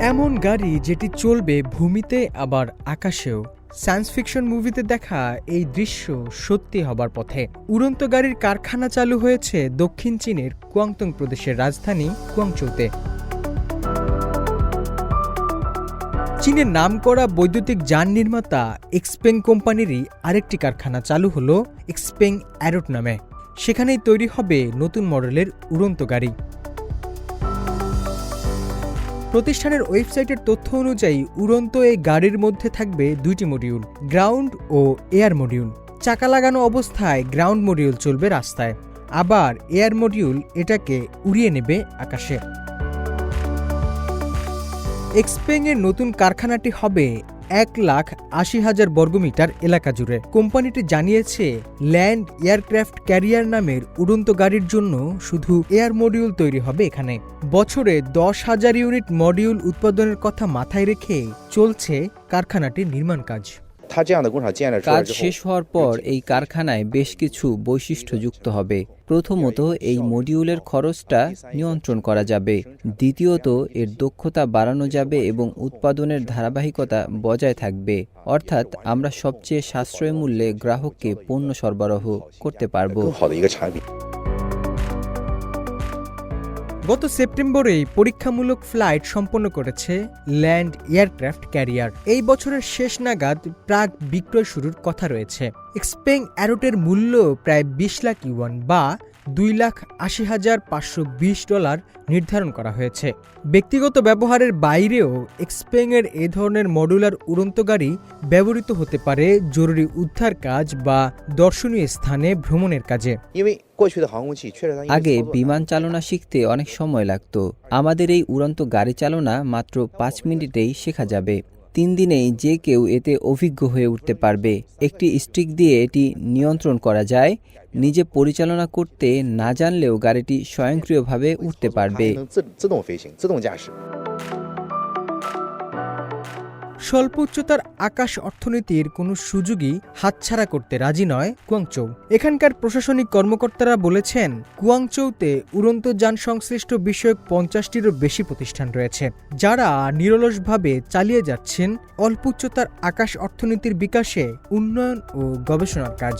এমন গাড়ি যেটি চলবে ভূমিতে, আবার আকাশেও। সায়েন্স ফিকশন মুভিতে দেখা এই দৃশ্য সত্যি হবার পথে। উড়ন্ত গাড়ির কারখানা চালু হয়েছে দক্ষিণ চীনের কুয়াংতং প্রদেশের রাজধানী কুয়াংচৌতে। চীনের নাম করা বৈদ্যুতিক যান নির্মাতা এক্সপেং কোম্পানিরই আরেকটি কারখানা চালু হলো এক্সপেং অ্যারোট নামে। সেখানেই তৈরি হবে নতুন মডেলের উড়ন্ত গাড়ি। প্রতিষ্ঠানের ওয়েবসাইটের তথ্য অনুযায়ী উড়ন্ত এই গাড়ির মধ্যে থাকবে দুইটি মডিউল, গ্রাউন্ড ও এয়ার মডিউল। চাকা লাগানো অবস্থায় গ্রাউন্ড মডিউল চলবে রাস্তায়। আবার এয়ার মডিউল এটাকে উড়িয়ে নেবে আকাশে। এক্সপেং এর নতুন কারখানাটি হবে এক লাখ আশি হাজার বর্গমিটার এলাকা জুড়ে। কোম্পানিটি জানিয়েছে, ল্যান্ড এয়ারক্রাফট ক্যারিয়ার নামের উড়ন্ত গাড়ির জন্য শুধু এয়ার মডিউল তৈরি হবে এখানে। বছরে দশ হাজার ইউনিট মডিউল উৎপাদনের কথা মাথায় রেখে চলছে কারখানাটির নির্মাণ কাজ। কাজ শেষ হওয়ার পর এই কারখানায় বেশ কিছু বৈশিষ্ট্য যুক্ত হবে। প্রথমত এই মডিউলের খরচটা নিয়ন্ত্রণ করা যাবে। দ্বিতীয়ত এর দক্ষতা বাড়ানো যাবে এবং উৎপাদনের ধারাবাহিকতা বজায় থাকবে। অর্থাৎ আমরা সবচেয়ে সাশ্রয় মূল্যে গ্রাহককে পণ্য সরবরাহ করতে পারব। গত সেপ্টেম্বরেই পরীক্ষামূলক ফ্লাইট সম্পন্ন করেছে ল্যান্ড এয়ারক্রাফট ক্যারিয়ার। এই বছরের শেষ নাগাদ প্রাক বিক্রয় শুরুর কথা রয়েছে। এক্সপেং অ্যারোটের মূল্য প্রায় বিশ লাখ ইউয়ান বা দুই লাখ আশি হাজার পাঁচশো বিশ ডলার নির্ধারণ করা হয়েছে। ব্যক্তিগত ব্যবহারের বাইরেও এক্সপেংয়ের এ ধরনের মডুলার উড়ন্ত গাড়ি ব্যবহৃত হতে পারে জরুরি উদ্ধার কাজ বা দর্শনীয় স্থানে ভ্রমণের কাজে। আগে বিমান চালনা শিখতে অনেক সময় লাগত। আমাদের এই উড়ন্ত গাড়ি চালনা মাত্র পাঁচ মিনিটেই শেখা যাবে। তিন দিনেই যে কেউ এতে অভিজ্ঞ হয়ে উঠতে পারবে একটি স্টিক দিয়ে এটি নিয়ন্ত্রণ করা যায় নিজে পরিচালনা করতে না জানলেও গাড়িটি স্বয়ংক্রিয়ভাবে উঠতে 它 পারবে স্বল্প উচ্চতার আকাশ অর্থনীতির কোনো সুযোগই হাতছাড়া করতে রাজি নয় কুয়াংচৌ। এখানকার প্রশাসনিক কর্মকর্তারা বলেছেন, কুয়াংচৌতে উড়ন্ত যান সংশ্লিষ্ট বিষয়ক পঞ্চাশটিরও বেশি প্রতিষ্ঠান রয়েছে, যারা নিরলসভাবে চালিয়ে যাচ্ছেন অল্প উচ্চতার আকাশ অর্থনীতির বিকাশে উন্নয়ন ও গবেষণার কাজ।